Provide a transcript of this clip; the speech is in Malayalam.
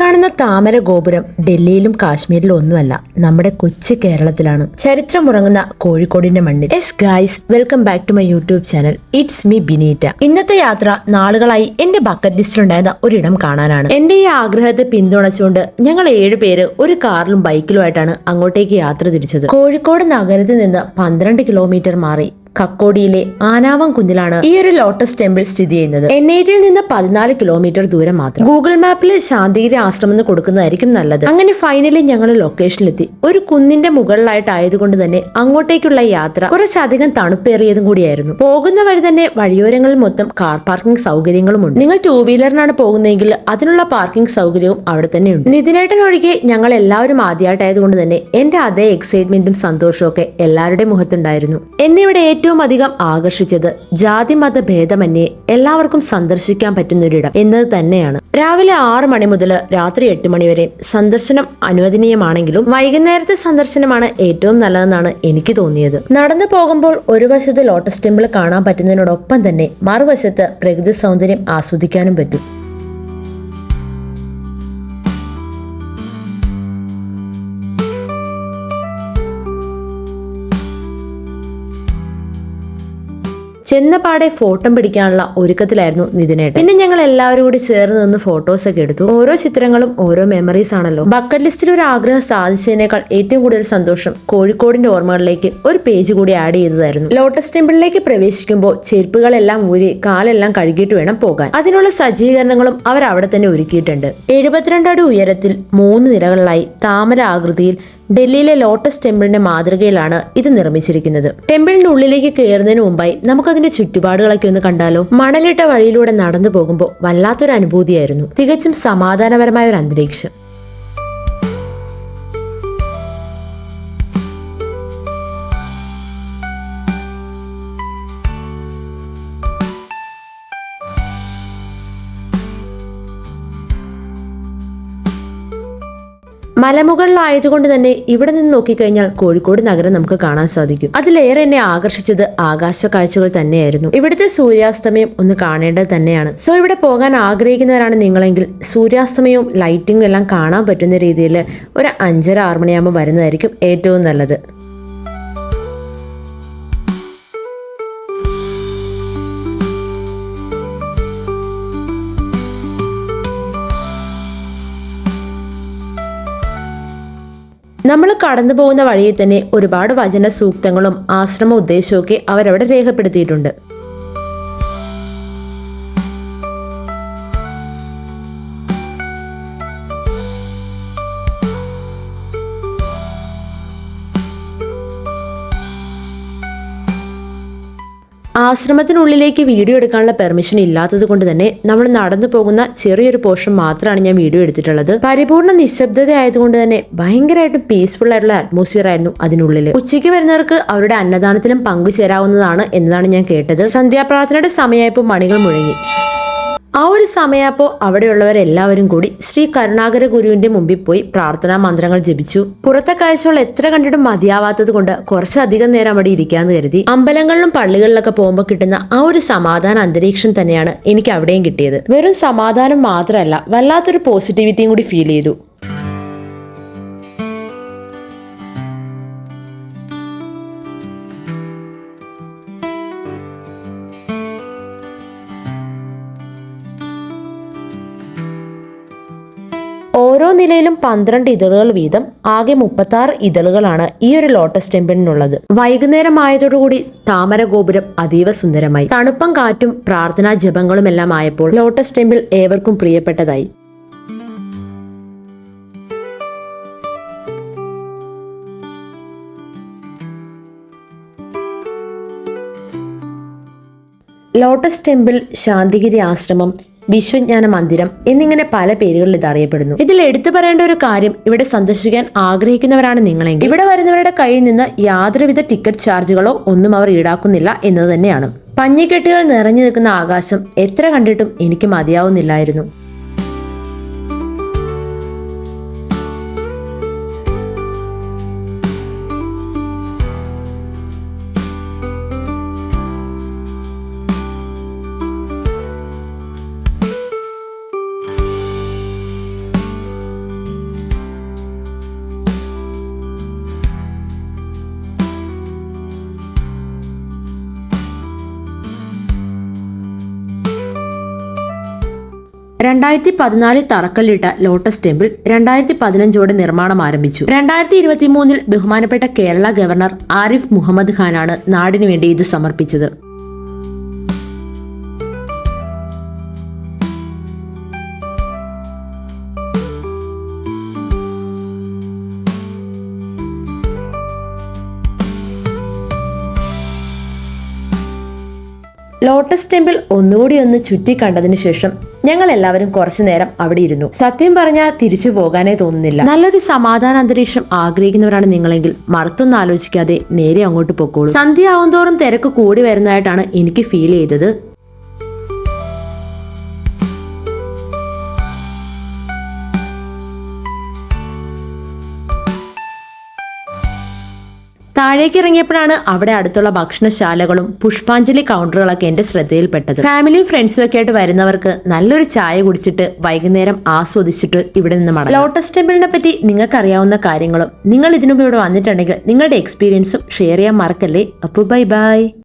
കാണുന്ന താമര ഗോപുരം ഡൽഹിയിലും കാശ്മീരിലും ഒന്നുമല്ല നമ്മുടെ കൊച്ചു കേരളത്തിലാണ്. ചരിത്രമുറങ്ങുന്ന കോഴിക്കോടിന്റെ മണ്ണിൽ. Yes guys welcome back to my YouTube channel it's me Bineeta ഇന്നത്തെ യാത്ര നാളുകളായി എന്റെ ബക്കറ്റ് ലിസ്റ്റിലുണ്ടായിരുന്ന ഒരിടം കാണാനാണ്. എന്റെ ഈ ആഗ്രഹത്തെ പിന്തുണച്ചുകൊണ്ട് ഞങ്ങൾ ഏഴുപേര് ഒരു കാറിലും ബൈക്കിലുമായിട്ടാണ് അങ്ങോട്ടേക്ക് യാത്ര തിരിച്ചത്. കോഴിക്കോട് നഗരത്തിൽ നിന്ന് പന്ത്രണ്ട് കിലോമീറ്റർ മാറി കക്കോടിയിലെ ആനാവം കുന്നിലാണ് ഈ ഒരു ലോട്ടസ് ടെമ്പിൾ സ്ഥിതി ചെയ്യുന്നത്. എൻ ഐറ്റിൽ നിന്ന് പതിനാല് കിലോമീറ്റർ ദൂരം മാത്രം. ഗൂഗിൾ മാപ്പിൽ ശാന്തിഗിരി ആശ്രമം എന്ന് കൊടുക്കുന്നതായിരിക്കും നല്ലത്. അങ്ങനെ ഫൈനലി ഞങ്ങൾ ലൊക്കേഷനിലെത്തി ഒരു കുന്നിന്റെ മുകളിലായിട്ട് ആയതുകൊണ്ട് തന്നെ അങ്ങോട്ടേക്കുള്ള യാത്ര കുറച്ചധികം തണുപ്പേറിയതും കൂടിയായിരുന്നു. പോകുന്ന വഴി തന്നെ വഴിയോരങ്ങളിൽ മൊത്തം കാർ പാർക്കിംഗ് സൗകര്യങ്ങളും ഉണ്ട്. നിങ്ങൾ ടൂ വീലറിനാണ് പോകുന്നതെങ്കിൽ അതിനുള്ള പാർക്കിംഗ് സൗകര്യവും അവിടെ തന്നെ ഉണ്ട്. നിതിനേട്ടൻ ഒഴികെ ഞങ്ങൾ എല്ലാവരും ആദ്യമായിട്ടായതുകൊണ്ട് തന്നെ എന്റെ അതേ എക്സൈറ്റ്മെന്റും സന്തോഷവും ഒക്കെ എല്ലാവരുടെയും മുഖത്തുണ്ടായിരുന്നു. എന്നെ ഇവിടെ ഏറ്റവും അധികം ആകർഷിച്ചത് ജാതി മത ഭേദമന്യേ എല്ലാവർക്കും സന്ദർശിക്കാൻ പറ്റുന്ന ഒരിടം എന്നത് തന്നെയാണ്. രാവിലെ ആറ് മണി മുതൽ രാത്രി എട്ട് മണി വരെ സന്ദർശനം അനുവദനീയമാണെങ്കിലും വൈകുന്നേരത്തെ സന്ദർശനമാണ് ഏറ്റവും നല്ലതെന്നാണ് എനിക്ക് തോന്നിയത്. നടന്നു പോകുമ്പോൾ ഒരു വശത്ത് ലോട്ടസ് ടെമ്പിൾ കാണാൻ പറ്റുന്നതിനോടൊപ്പം തന്നെ മറുവശത്ത് പ്രകൃതി സൗന്ദര്യം ആസ്വദിക്കാനും പറ്റും. ചെന്നപാടെ ഫോട്ടോ പിടിക്കാനുള്ള ഒരുക്കത്തിലായിരുന്നു നിതിനേട്ടൻ. പിന്നെ ഞങ്ങൾ എല്ലാവരും കൂടി ചേർന്ന് നിന്ന് ഫോട്ടോസ് ഒക്കെ എടുത്തു. ഓരോ ചിത്രങ്ങളും ഓരോ മെമ്മറീസ് ആണല്ലോ. ബക്കറ്റ് ലിസ്റ്റിൽ ഒരു ആഗ്രഹം സാധിച്ചതിനേക്കാൾ ഏറ്റവും കൂടുതൽ സന്തോഷം കോഴിക്കോടിന്റെ ഓർമ്മകളിലേക്ക് ഒരു പേജ് കൂടി ആഡ് ചെയ്തതായിരുന്നു. ലോട്ടസ് ടെമ്പിളിലേക്ക് പ്രവേശിക്കുമ്പോൾ ചെരുപ്പുകളെല്ലാം ഊരി കാലെല്ലാം കഴുകിയിട്ട് വേണം പോകാൻ. അതിനുള്ള സജ്ജീകരണങ്ങളും അവർ അവിടെ തന്നെ ഒരുക്കിയിട്ടുണ്ട്. എഴുപത്തിരണ്ട് അടി ഉയരത്തിൽ മൂന്ന് നിലകളിലായി താമര ആകൃതിയിൽ ഡൽഹിയിലെ ലോട്ടസ് ടെമ്പിളിന്റെ മാതൃകയിലാണ് ഇത് നിർമ്മിച്ചിരിക്കുന്നത്. ടെമ്പിളിന്റെ ഉള്ളിലേക്ക് കയറുന്നതിന് മുമ്പായി നമുക്കതിന്റെ ചുറ്റുപാടുകളൊക്കെ ഒന്ന് കണ്ടാലോ? മണലിട്ട വഴിയിലൂടെ നടന്നു പോകുമ്പോൾ വല്ലാത്തൊരു അനുഭൂതിയായിരുന്നു. തികച്ചും സമാധാനപരമായ ഒരു അന്തരീക്ഷം. മലമുകളിലായതുകൊണ്ട് തന്നെ ഇവിടെ നിന്ന് നോക്കിക്കഴിഞ്ഞാൽ കോഴിക്കോട് നഗരം നമുക്ക് കാണാൻ സാധിക്കും. അതിലേറെ എന്നെ ആകർഷിച്ചത് ആകാശ കാഴ്ചകൾ തന്നെയായിരുന്നു. ഇവിടുത്തെ സൂര്യാസ്തമയം ഒന്ന് കാണേണ്ടത് തന്നെയാണ്. സോ ഇവിടെ പോകാൻ ആഗ്രഹിക്കുന്നവരാണ് നിങ്ങളെങ്കിൽ സൂര്യാസ്തമയവും ലൈറ്റിംഗും എല്ലാം കാണാൻ പറ്റുന്ന രീതിയിൽ ഒരു അഞ്ചര ആറ് മണിയാകുമ്പോൾ വരുന്നതായിരിക്കും ഏറ്റവും നല്ലത്. നമ്മൾ കടന്നു പോകുന്ന വഴിയിൽ തന്നെ ഒരുപാട് വചന സൂക്തങ്ങളും ആശ്രമ ഉദ്ദേശവും ഒക്കെ അവരവിടെ രേഖപ്പെടുത്തിയിട്ടുണ്ട്. ആശ്രമത്തിനുള്ളിലേക്ക് വീഡിയോ എടുക്കാനുള്ള പെർമിഷൻ ഇല്ലാത്തത് കൊണ്ട് തന്നെ നമ്മൾ നടന്നു പോകുന്ന ചെറിയൊരു പോർഷൻ മാത്രമാണ് ഞാൻ വീഡിയോ എടുത്തിട്ടുള്ളത്. പരിപൂർണ നിശബ്ദത ആയതുകൊണ്ട് തന്നെ ഭയങ്കരമായിട്ട് പീസ്ഫുൾ ആയിട്ടുള്ള അറ്റ്മോസ്ഫിയർ ആയിരുന്നു അതിനുള്ളിൽ ഉച്ചയ്ക്ക് വരുന്നവർക്ക് അവരുടെ അന്നദാനത്തിലും പങ്കുചേരാവുന്നതാണ് എന്നതാണ് ഞാൻ കേട്ടത്. സന്ധ്യാപ്രാർത്ഥനയുടെ സമയമായപ്പോൾ മണികൾ മുഴങ്ങി. ആ ഒരു സമയപ്പോൾ അവിടെയുള്ളവരെല്ലാവരും കൂടി ശ്രീ കരുണാകര ഗുരുവിന്റെ മുമ്പിൽ പോയി പ്രാർത്ഥനാ മന്ത്രങ്ങൾ ജപിച്ചു. പുറത്തെ കാഴ്ചകൾ എത്ര കണ്ടിട്ടും മതിയാവാത്തത് കൊണ്ട് കുറച്ചധികം നേരം അവിടെ ഇരിക്കാന്ന് കരുതി. അമ്പലങ്ങളിലും പള്ളികളിലൊക്കെ പോകുമ്പോൾ കിട്ടുന്ന ആ ഒരു സമാധാന അന്തരീക്ഷം തന്നെയാണ് എനിക്ക് അവിടെയും കിട്ടിയത്. വെറും സമാധാനം മാത്രമല്ല വല്ലാത്തൊരു പോസിറ്റിവിറ്റിയും കൂടി ഫീൽ ചെയ്തു. ഓരോ നിലയിലും പന്ത്രണ്ട് ഇതളുകൾ വീതം ആകെ മുപ്പത്തി ആറ് ഇതളുകളാണ് ഈ ഒരു ലോട്ടസ് ടെമ്പിളിനുള്ളത് വൈകുന്നേരം ആയതോടുകൂടി താമര ഗോപുരം അതീവ സുന്ദരമായി. തണുപ്പം കാറ്റും പ്രാർത്ഥനാ ജപങ്ങളും എല്ലാം ആയപ്പോൾ ലോട്ടസ് ടെമ്പിൾ ഏവർക്കും പ്രിയപ്പെട്ടതായി. ലോട്ടസ് ടെമ്പിൾ ശാന്തിഗിരി ആശ്രമം വിശ്വജ്ഞാന മന്ദിരം എന്നിങ്ങനെ പല പേരുകളിൽ ഇത് അറിയപ്പെടുന്നു. ഇതിൽ എടുത്തു പറയേണ്ട ഒരു കാര്യം ഇവിടെ സന്ദർശിക്കാൻ ആഗ്രഹിക്കുന്നവരാണ് നിങ്ങളെങ്കിൽ. ഇവിടെ വരുന്നവരുടെ കയ്യിൽ നിന്ന് യാതൊരുവിധ ടിക്കറ്റ് ചാർജുകളോ ഒന്നും അവർ ഈടാക്കുന്നില്ല എന്നത് തന്നെയാണ്. പഞ്ഞിക്കെട്ടുകൾ നിറഞ്ഞു നിൽക്കുന്ന ആകാശം എത്ര കണ്ടിട്ടും എനിക്ക് മതിയാവുന്നില്ലായിരുന്നു. രണ്ടായിരത്തി പതിനാലിൽ തറക്കല്ലിട്ട ലോട്ടസ് ടെമ്പിൾ രണ്ടായിരത്തി പതിനഞ്ചോടെ നിർമ്മാണം ആരംഭിച്ചു. രണ്ടായിരത്തി ഇരുപത്തി മൂന്നിൽ ബഹുമാനപ്പെട്ട കേരള ഗവർണർ ആരിഫ് മുഹമ്മദ് ഖാനാണ് നാടിനു വേണ്ടി ഇത് സമർപ്പിച്ചത്. ലോട്ടസ് ടെമ്പിൾ ഒന്നുകൂടി ഒന്ന് ചുറ്റി കണ്ടതിന് ശേഷം ഞങ്ങൾ എല്ലാവരും കുറച്ചു നേരം അവിടെ ഇരുന്നു. സത്യം പറഞ്ഞാൽ തിരിച്ചു പോകാനേ തോന്നുന്നില്ല. നല്ലൊരു സമാധാന അന്തരീക്ഷം ആഗ്രഹിക്കുന്നവരാണ് നിങ്ങളെങ്കിൽ മറത്തൊന്നും ആലോചിക്കാതെ നേരെ അങ്ങോട്ട് പൊക്കോളൂ. സന്ധ്യ ആവുന്തോറും തിരക്ക് കൂടി വരുന്നതായിട്ടാണ് എനിക്ക് ഫീൽ ചെയ്തത്. താഴേക്ക് ഇറങ്ങിയപ്പോഴാണ് അവിടെ അടുത്തുള്ള ഭക്ഷണശാലകളും പുഷ്പാഞ്ജലി കൗണ്ടറുകളൊക്കെ എന്റെ ശ്രദ്ധയിൽപ്പെട്ടത്. ഫാമിലിയും ഫ്രണ്ട്സും ഒക്കെ ആയിട്ട് വരുന്നവർക്ക് നല്ലൊരു ചായ കുടിച്ചിട്ട് വൈകുന്നേരം ആസ്വദിച്ചിട്ട് ഇവിടെ നിന്ന് മടങ്ങാം. ലോട്ടസ് ടെമ്പിളിനെ പറ്റി നിങ്ങൾക്ക് അറിയാവുന്ന കാര്യങ്ങളും നിങ്ങൾ ഇതിനുമ്പോൾ ഇവിടെ വന്നിട്ടുണ്ടെങ്കിൽ നിങ്ങളുടെ എക്സ്പീരിയൻസും ഷെയർ ചെയ്യാൻ മറക്കല്ലേ? അപ്പോൾ ബൈ ബൈ